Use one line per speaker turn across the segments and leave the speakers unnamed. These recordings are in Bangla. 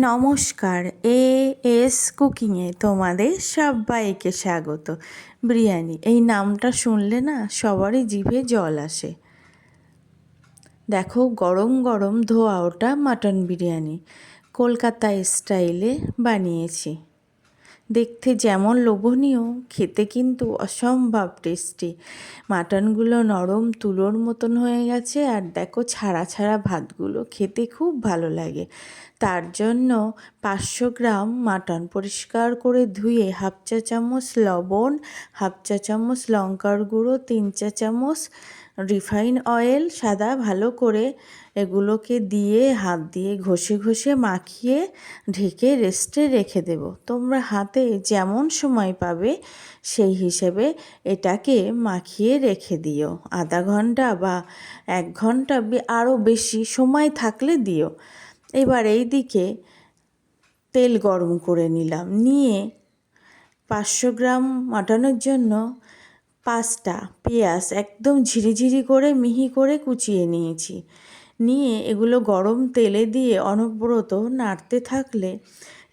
নমস্কার এ এস কুকিংয়ে তোমাদের সবাইকে স্বাগত। বিরিয়ানি, এই নামটা শুনলে না সবারই জিভে জল আসে। দেখো, গরম গরম ধোয়া ওটা মাটন বিরিয়ানি। কলকাতা স্টাইলে বানিয়েছি। দেখতে যেমন লোভনীয়, খেতে কিন্তু অসম্ভব টেস্টি। মাটনগুলো নরম তুলোর মতন হয়ে গেছে আর দেখো ছাড়া ছাড়া ভাতগুলো খেতে খুব ভালো লাগে। তার জন্য পাঁচশো গ্রাম মাটন পরিষ্কার করে ধুয়ে হাফ চা চামচ লবণ, হাফ চা চামচ লঙ্কার গুঁড়ো, তিন চা চামচ রিফাইন অয়েল সাদা ভালো করে এগুলোকে দিয়ে, হাত দিয়ে ঘষে ঘষে মাখিয়ে ঢেকে রেস্টে রেখে দেব। তোমরা হাতে যেমন সময় পাবে সেই হিসেবে এটাকে মাখিয়ে রেখে দিও। আধা ঘণ্টা বা এক ঘণ্টা আরও বেশি সময় থাকলে দিও। এবার এই দিকে তেল গরম করে নিলাম। নিয়ে পাঁচশো গ্রাম মাটানোর জন্য পাঁচটা পেঁয়াজ একদম ঝিরিঝিরি করে মিহি করে কুচিয়ে নিয়েছি। নিয়ে এগুলো গরম তেলে দিয়ে অনবরত নাড়তে থাকলে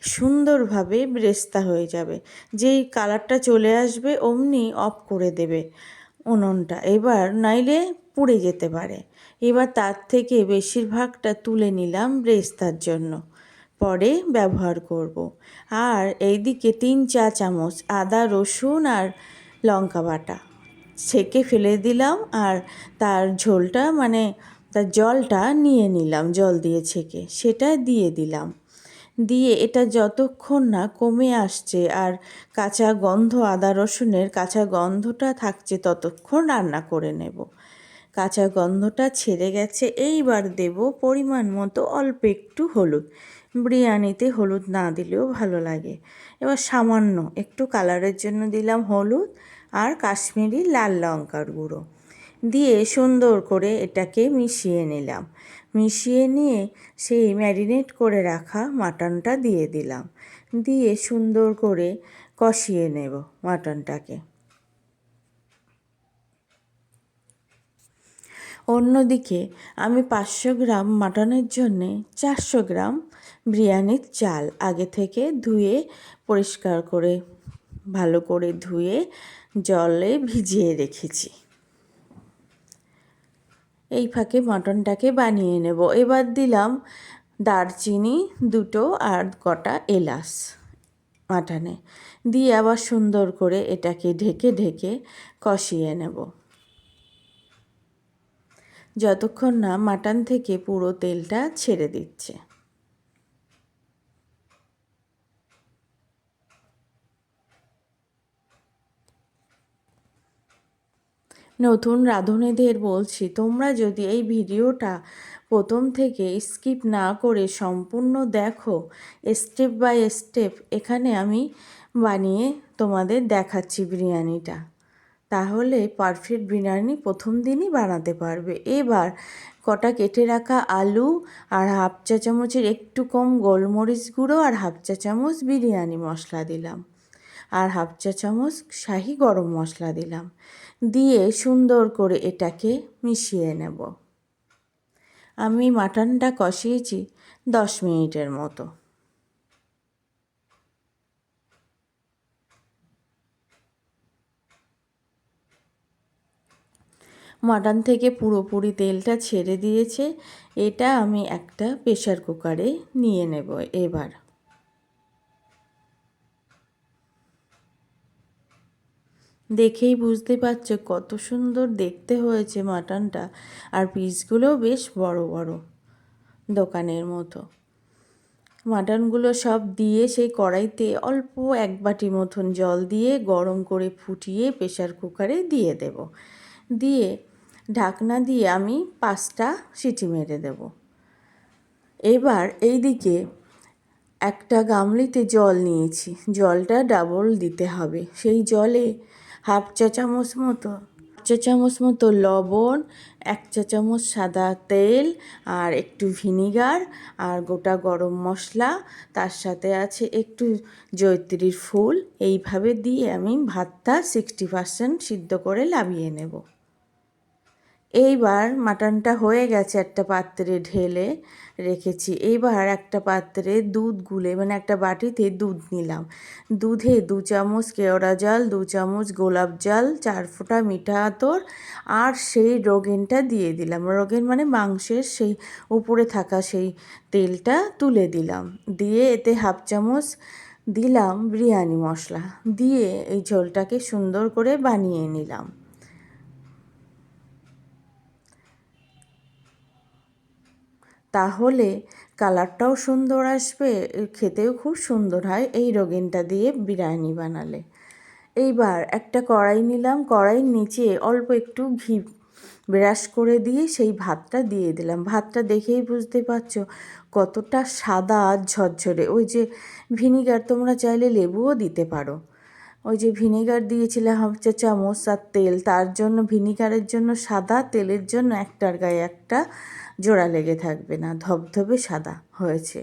সুন্দরভাবে ব্রেস্তা হয়ে যাবে। যেই কালারটা চলে আসবে অমনি অফ করে দেবে উনুনটা। এবার নাইলে পুড়ে যেতে পারে। এবার তার থেকে বেশিরভাগটা তুলে নিলাম ব্রেস্তার জন্য। পরে ব্যবহার করব। আর এইদিকে তিন চা চামচ আদা রসুন আর লঙ্কা বাটা। ছেঁকে ফেলে দিলাম আর তার ঝোলটা মানে তার জলটা নিয়ে নিলাম, জল দিয়ে ছেঁকে। সেটা দিয়ে দিলাম। দিয়ে এটা যতক্ষণ না কমে আসছে আর কাঁচা গন্ধ, আদা রসুনের কাঁচা গন্ধটা থাকছে ততক্ষণ রান্না করে নেব। কাঁচা গন্ধটা ছেড়ে গেছে, এইবার দেব পরিমাণ মতো অল্প একটু হলুদ। বিরিয়ানিতে হলুদ না দিলেও ভালো লাগে। এবার সামান্য একটু কালারের জন্য দিলাম হলুদ আর কাশ্মীরি লাল লঙ্কার গুঁড়ো। দিয়ে সুন্দর করে এটাকে মিশিয়ে নিলাম। মিশিয়ে নিয়ে সেই ম্যারিনেট করে রাখা মাটনটা দিয়ে দিলাম। দিয়ে সুন্দর করে কষিয়ে নেব মাটনটাকে। অন্যদিকে আমি পাঁচশো গ্রাম মাটনের জন্যে চারশো গ্রাম বিরিয়ানির চাল আগে থেকে ধুয়ে, পরিষ্কার করে, ভালো করে ধুয়ে, জলে ভিজিয়ে রেখেছি। এই ফাঁকে মাটনটাকে বানিয়ে নেব। এবার দিলাম দারচিনি দুটো আর কটা এলাচ মাটানে দিয়ে আবার সুন্দর করে এটাকে ঢেকে ঢেকে কষিয়ে নেব। যতক্ষণ না মাটন থেকে পুরো তেলটা ছেড়ে দিচ্ছে। নতুন রাঁধুনিদের বলছি, তোমরা যদি এই ভিডিওটা প্রথম থেকে স্কিপ না করে সম্পূর্ণ দেখো, স্টেপ বাই স্টেপ এখানে আমি বানিয়ে তোমাদের দেখাচ্ছি বিরিয়ানিটা। তাহলে পারফেক্ট বিরিয়ানি প্রথম দিনই বানাতে পারবে। এবার কটা কেটে রাখা আলু আর হাফ চা চামচের একটু কম গোলমরিচ গুঁড়ো আর হাফ চা চামচ বিরিয়ানি মশলা দিলাম। আর হাফ চা চামচ শাহি গরম মশলা দিলাম। দিয়ে সুন্দর করে এটাকে মিশিয়ে নেব। আমি মাটনটা কষিয়েছি দশ মিনিটের মতো। মাটন থেকে পুরোপুরি তেলটা ছেড়ে দিয়েছে। এটা আমি একটা প্রেশার কুকারে নিয়ে নেব এবার। দেখেই বুঝতে পারছ কত সুন্দর দেখতে হয়েছে মাটনটা। আর পিসগুলোও বেশ বড় বড় দোকানের মতো। মাটনগুলো সব দিয়ে সেই কড়াইতে অল্প এক বাটি মতন জল দিয়ে গরম করে ফুটিয়ে প্রেশার কুকারে দিয়ে দেব। দিয়ে ঢাকনা দিয়ে আমি পাঁচটা সিটি মেরে দেব। এবার এই দিকে একটা গামলিতে জল নিয়েছি। জলটা ডাবল দিতে হবে। সেই জলে হাফ চা চামচ মতো। চা চামচ মতো লবণ, এক চা চামচ সাদা তেল আর একটু ভিনিগার আর গোটা গরম মশলা। তার সাথে আছে একটু জৈত্রীর ফুল। এইভাবে দিয়ে আমি ভাতটা সিক্সটি পার্সেন্ট সিদ্ধ করে লাভিয়ে নেব। এইবার মাটনটা হয়ে গেছে একটা পাত্রে ঢেলে। রেখেছি। এইবার একটা পাত্রে দুধ গুলে মানে একটা বাটিতে দুধ নিলাম। দুধে দু চামচ কেওড়া জল, দু চামচ গোলাপ জল, চার ফোঁটা মিঠা আতর আর সেই রোগেনটা দিয়ে দিলাম। রোগেন মানে মাংসের সেই উপরে থাকা সেই তেলটা তুলে দিলাম। দিয়ে এতে হাফ চামচ দিলাম বিরিয়ানি মশলা। দিয়ে এই ঝোলটাকে সুন্দর করে বানিয়ে নিলাম। তাহলে কালারটাও সুন্দর আসবে, খেতেও খুব সুন্দর হয় এই রোগেনটা দিয়ে বিরিয়ানি বানালে। এইবার একটা কড়াই নিলাম, কড়াইয়ের নিচে অল্প একটু ঘি ব্রাশ করে দিয়ে সেই ভাতটা দিয়ে দিলাম। ভাতটা দেখেই বুঝতে পারছ কতটা সাদা আর ঝরঝরে। ওই যে ভিনিগার তোমরা চাইলে লেবুও দিতে পারো। ওই যে ভিনেগার দিয়েছিলাম হচ্ছে চামচ আর তেল, তার জন্য ভিনিগারের জন্য সাদা, তেলের জন্য একটার গায়ে একটা জোড়া লেগে থাকবে না, ধবধবে সাদা হয়েছে।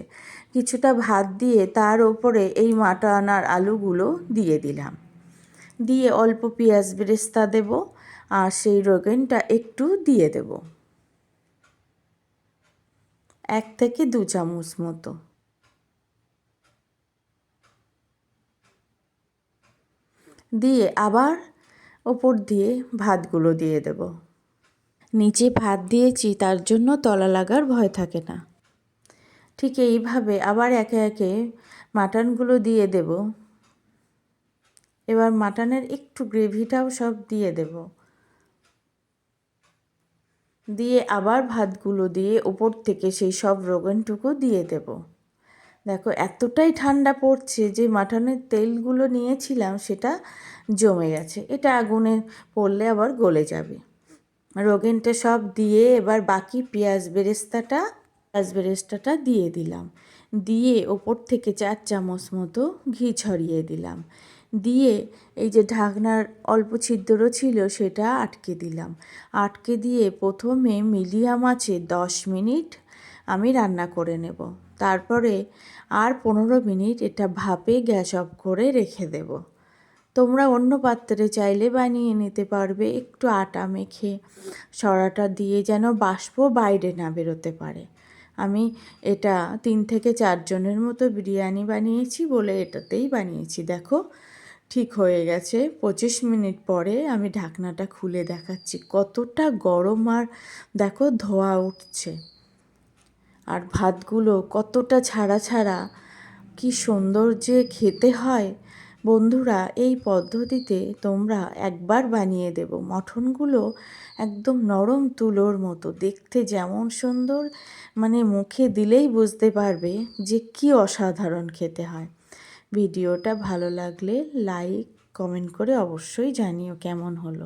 কিছুটা ভাত দিয়ে তার ওপরে এই মাটা আনার আলুগুলো দিয়ে দিলাম। দিয়ে অল্প পেঁয়াজ বেরেস্তা দেব আর সেই রোগেনটা একটু দিয়ে দেব। এক থেকে দু চামচ মতো। দিয়ে আবার ওপর দিয়ে ভাতগুলো দিয়ে দেব। নিচে ভাত দিয়েছি, তার জন্য তলা লাগার ভয় থাকে না। ঠিক এইভাবে আবার একে একে মাটনগুলো দিয়ে দেব। এবার মাটনের একটু গ্রেভিটাও সব দিয়ে দেব। দিয়ে আবার ভাতগুলো দিয়ে ওপর থেকে সেই সব রোগনটুকু দিয়ে দেব। দেখো, এতটাই ঠান্ডা পড়ছে যে মাটনের তেলগুলো নিয়েছিলাম, সেটা জমে গেছে। এটা আগুনে পড়লে আবার গলে যাবে। রোগেনটা সব দিয়ে এবার বাকি পেঁয়াজ বেরেস্তাটা পেঁয়াজ বেরেস্তাটা দিয়ে দিলাম। দিয়ে ওপর থেকে চার চামচ মতো ঘি ছড়িয়ে দিলাম। দিয়ে এই যে ঢাকনার অল্প ছিদ্র ছিল, সেটা আটকে দিলাম। আটকে দিয়ে প্রথমে মিডিয়াম আছে দশ মিনিট আমি রান্না করে নেব। তারপরে আর পনেরো মিনিট এটা ভাপে গ্যাস অফ করে রেখে দেব। তোমরা অন্য পাত্রে চাইলে বানিয়ে নিতে পারবে। একটু আটা মেখে সরাটা দিয়ে যেন বাষ্প বাইরে না বেরোতে পারে। আমি এটা তিন থেকে চারজনের মতো বিরিয়ানি বানিয়েছি বলে এটাতেই বানিয়েছি। দেখো, ঠিক হয়ে গেছে। পঁচিশ মিনিট পরে আমি ঢাকনাটা খুলে দেখাচ্ছি। কতটা গরম আর দেখো ধোয়া উঠছে। আর ভাতগুলো কতটা ছাড়া ছাড়া, কি সুন্দর যে খেতে হয়। বন্ধুরা, এই পদ্ধতিতে তোমরা একবার বানিয়ে দেব। মঠনগুলো একদম নরম তুলোর মতো, দেখতে যেমন সুন্দর মানে মুখে দিলেই বুঝতে পারবে যে কি অসাধারণ খেতে হয়। ভিডিওটা ভালো লাগলে লাইক, কমেন্ট করে অবশ্যই জানিও কেমন হলো।